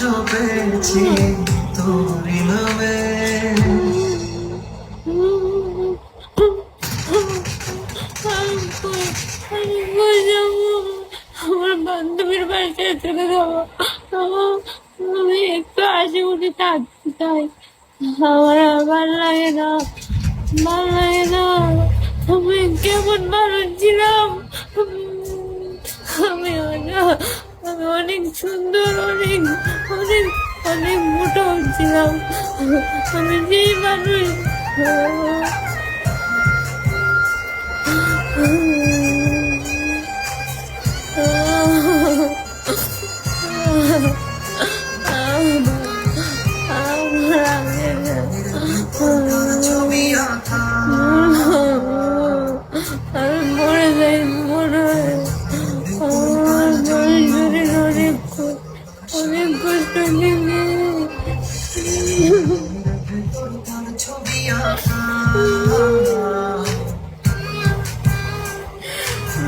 পেয়েছি তোর আমার বান্ধবীর বাড়িতে চলে যাব। আমি একটু হাসি উঠে থাকতে চাই। আমার ভালো লাগে না ভালো লাগে না। আমি কেমন মানুষ ছিলাম? সুন্দর অনেক অনেক অনেক মোটা হচ্ছিলাম। আমি যেই মানুষ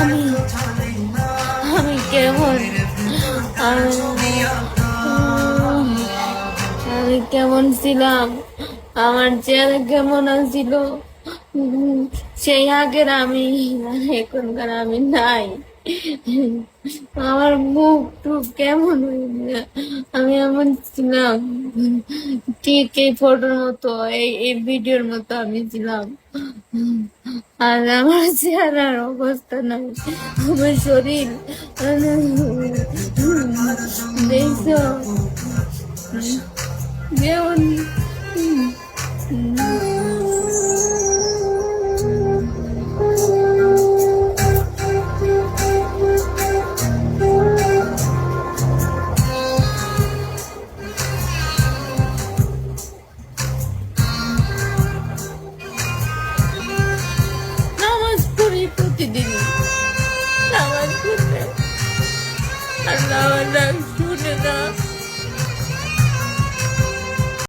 আমি- আমি কেমন? আমি কেমন ছিলাম? আমার চেহারা কেমন ছিল উম, সেই আগের আমি এখনকার আমি নাই। আমার মুখ টুক কেমন আমি এমন ছিলাম, ঠিক এই ফটোর মতো, এই এই ভিডিওর মতো আমি ছিলাম। আর আমার চেহারার অবস্থা নাই। আমার শরীর, দেখছ? যেমন Allah'ın enough.